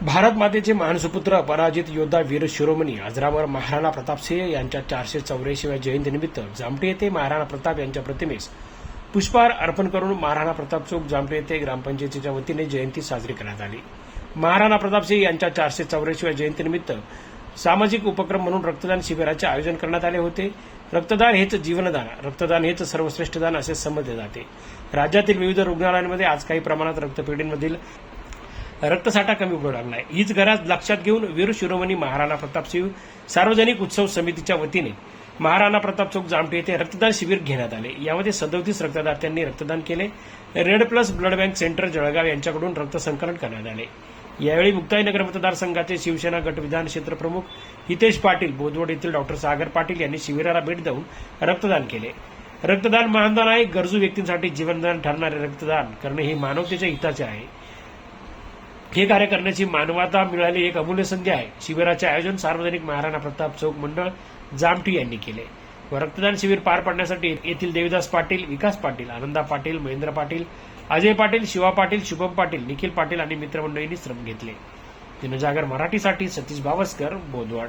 भारत मातेचे महान सुपुत्र पराजित योद्धा वीर शिरोमणी अजरामर महाराणा प्रतापसिंह यांच्या चारशे चौऱ्याऐंशीव्या जयंतीनिमित्त जामटे येथे महाराणा प्रताप यांच्या प्रतिमेस पुष्पहार अर्पण करून महाराणा प्रताप चौक जामटे येथे ग्रामपंचायतीच्या वतीने जयंती साजरी करण्यात आली. महाराणा प्रतापसिंह यांच्या चारशे चौऱ्याऐंशीव्या जयंतीनिमित्त सामाजिक उपक्रम म्हणून रक्तदान शिबिराचे आयोजन करण्यात आले होते. रक्तदान हेच जीवनदान रक्तदान हेच सर्वश्रेष्ठ दान असे समजले जाते. राज्यातील विविध रुग्णालयांमध्ये आज काही प्रमाणात रक्तपेढींमधील रक्तसाठा कमी पडू आहे हीच गरज लक्षात घेऊन वीर शिरोमणी महाराणा प्रतापसिंह सार्वजनिक उत्सव समितीच्या वतीने महाराणा प्रताप चौक जामटे येथे रक्तदान शिबिर घेण्यात आले. यामध्ये सदोतीस रक्तदात्यांनी रक्तदान केले. Red plus blood bank centre Jalgaon यांच्याकडून रक्तसंकलन करण्यात आले. यावेळी मुक्ताईनगर मतदारसंघाचे शिवसेना गट विधान क्षेत्र प्रमुख हितेश पाटील बोदवड येथील डॉक्टर सागर पाटील यांनी शिबिराला भेट देऊन रक्तदान केले. रक्तदान महानदान आहे. गरजू व्यक्तींसाठी जीवनदान ठरणारे रक्तदान करणे हे मानवतेच्या हिताचे आहे. हे कार्य करण्याची मानवता मिळाली एक अमूल्य संधी आहे. शिबिराचे आयोजन सार्वजनिक महाराणा प्रताप चौक मंडळ जामठी यांनी केले. व रक्तदान शिबिर पार पाडण्यासाठी येथील देविदास पाटील विकास पाटील आनंदा पाटील महेंद्र पाटील अजय पाटील शिवा पाटील शुभम पाटील निखिल पाटील आणि मित्रमंडळींनी श्रम घेतले. जनजागर मराठीसाठी सतीश भावस्कर बोदवाड